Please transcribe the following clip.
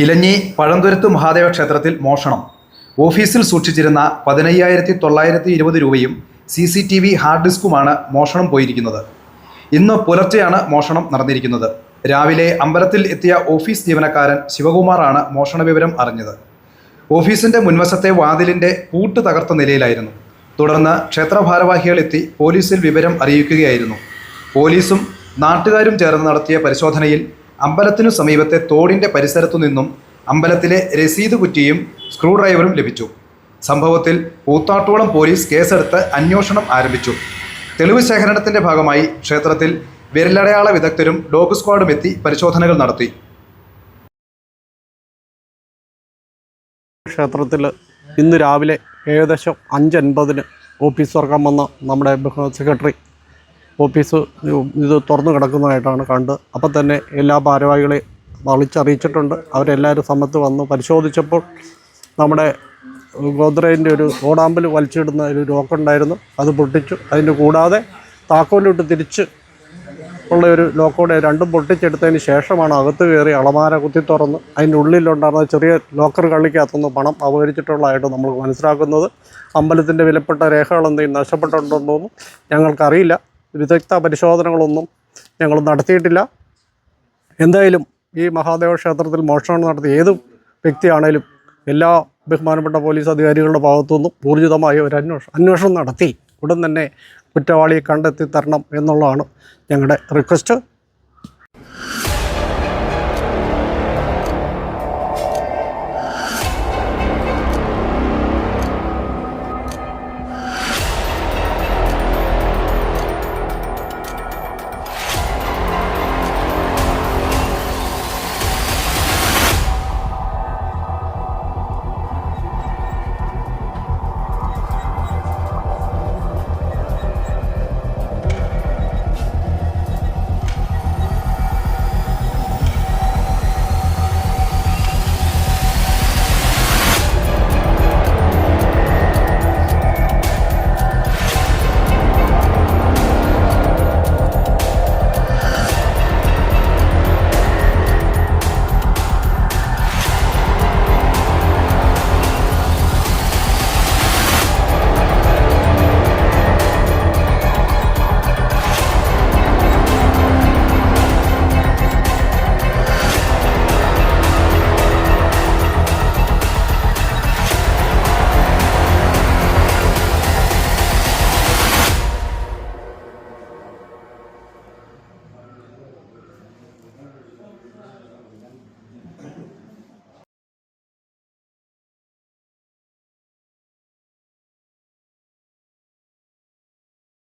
ഇലഞ്ഞി പഴന്തുരത്ത് മഹാദേവ ക്ഷേത്രത്തിൽ മോഷണം. ഓഫീസിൽ സൂക്ഷിച്ചിരുന്ന പതിനയ്യായിരത്തി തൊള്ളായിരത്തി ഇരുപത് രൂപയും C C T V hard ഡിസ്കുമാണ് മോഷണം പോയിരിക്കുന്നത്. ഇന്ന് പുലർച്ചെയാണ് മോഷണം നടന്നിരിക്കുന്നത്. രാവിലെ അമ്പലത്തിൽ എത്തിയ ഓഫീസ് ജീവനക്കാരൻ ശിവകുമാറാണ് മോഷണ വിവരം അറിഞ്ഞത്. ഓഫീസിന്റെ മുൻവശത്തെ വാതിലിന്റെ പൂട്ട് തകർത്ത നിലയിലായിരുന്നു. തുടർന്ന് ക്ഷേത്ര ഭാരവാഹികൾ എത്തി പോലീസിൽ വിവരം അറിയിക്കുകയായിരുന്നു. പോലീസും നാട്ടുകാരും ചേർന്ന് നടത്തിയ പരിശോധനയിൽ അമ്പലത്തിനു സമീപത്തെ തോടിന്റെ പരിസരത്തു നിന്നും അമ്പലത്തിലെ രസീത് കുറ്റിയും സ്ക്രൂ ഡ്രൈവറും ലഭിച്ചു. സംഭവത്തിൽ പൂത്താട്ടോളം പോലീസ് കേസെടുത്ത് അന്വേഷണം ആരംഭിച്ചു. തെളിവ് ശേഖരണത്തിന്റെ ഭാഗമായി ക്ഷേത്രത്തിൽ വിരലടയാള വിദഗ്ധരും ഡോഗ് സ്ക്വാഡും എത്തി പരിശോധനകൾ നടത്തി. ക്ഷേത്രത്തിൽ ഇന്ന് രാവിലെ ഏകദേശം അഞ്ചൻപതിന് ഓഫീസ് തുറക്കാൻ വന്ന നമ്മുടെ സെക്രട്ടറി ഓഫീസ് ഇത് തുറന്നു കിടക്കുന്നതായിട്ടാണ് കണ്ട്. അപ്പം തന്നെ എല്ലാ ഭാരവാഹികളെയും വിളിച്ചറിയിച്ചിട്ടുണ്ട് അവരെല്ലാവരും സമയത്ത് വന്ന്. പരിശോധിച്ചപ്പോൾ നമ്മുടെ ഗോദ്രേജിന്റെ ഒരു ഓടാമ്പൽ വലിച്ചിടുന്ന ഒരു ലോക്കുണ്ടായിരുന്നു. അത് പൊട്ടിച്ചു. അതിന്റെ കൂടാതെ താക്കോലിട്ട് തിരിച്ച് ഉള്ള ഒരു ലോക്കോടെ രണ്ടും പൊട്ടിച്ചെടുത്തതിന് ശേഷമാണ് അകത്ത് കയറി അളമാര കുത്തി തുറന്ന് അതിന്റെ ഉള്ളിലുണ്ടായിരുന്ന ചെറിയ ലോക്കർ കള്ളിക്കകത്തുനിന്ന് പണം അപഹരിച്ചിട്ടുള്ളതായിട്ട് നമ്മൾ മനസ്സിലാക്കുന്നത്. അമ്പലത്തിന്റെ വിലപ്പെട്ട രേഖകളെന്തെങ്കിലും നഷ്ടപ്പെട്ടിട്ടുണ്ടോ എന്നൊന്നും ഞങ്ങൾക്കറിയില്ല. വിദഗ്ധ പരിശോധനകളൊന്നും ഞങ്ങൾ നടത്തിയിട്ടില്ല. എന്തായാലും ഈ മഹാദേവ ക്ഷേത്രത്തിൽ മോഷണം നടത്തിയ ഏത് വ്യക്തിയാണേലും എല്ലാ ബഹുമാനപ്പെട്ട പോലീസ് അധികാരികളുടെ ഭാഗത്തുനിന്നും ഊർജിതമായ ഒരു അന്വേഷണം അന്വേഷണം നടത്തി ഉടൻ തന്നെ കുറ്റവാളിയെ കണ്ടെത്തി തരണം എന്നുള്ളതാണ് ഞങ്ങളുടെ റിക്വസ്റ്റ്